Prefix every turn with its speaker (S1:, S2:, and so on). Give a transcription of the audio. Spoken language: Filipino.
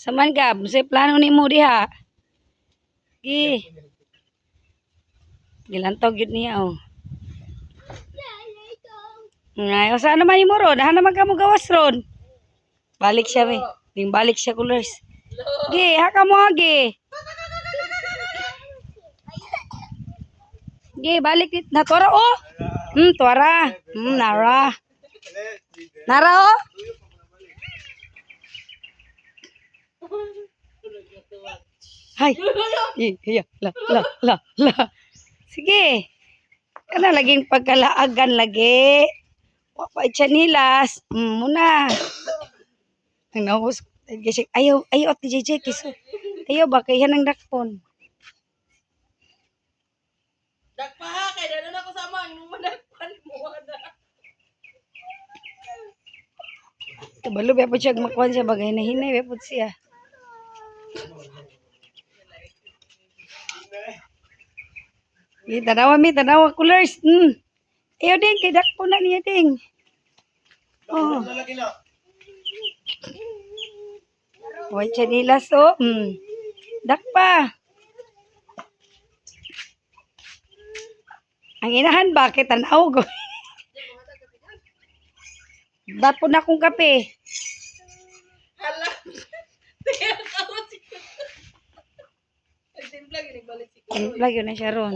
S1: Saman ka, say plano ni mo diha. Gi. Gilantog yun niya oh. Ngay, o saan naman mo ron? Haan naman ka mo gawas ron. Balik siya, me. Ding balik siya, kulers. Gi, haka mo, gi. Gi, balik dit. Na, tuwara, oh. Hmm, tuwara. Hmm, nara. Nara, oh. Hay. Iya, la, la, la, la. Sige. Kana laging pagkalaagan lagi. Wapay chanilas. Mm, muna. Ang naus. Kasi ayaw, ayaw at JJ kiso. Ayaw ba kaya ng dakpon.
S2: Dagpa ha, kay dala na ko sama ang madagpan mo na.
S1: Kabalo ba po siya makuhan siya bagay na hinay ba po siya. Di tanawa mi tanawa colors. Hmm. Ayaw din kay dakpon na niya ding. Oh. White chanilas oh. Hmm. Dakpa. Ang inahan bakit tanaw ko. Dapon na akong kape.
S2: Hala. Tiya ka mo Nagtimpla, ginigbalik si Kuya.
S1: Lagi na siya ron.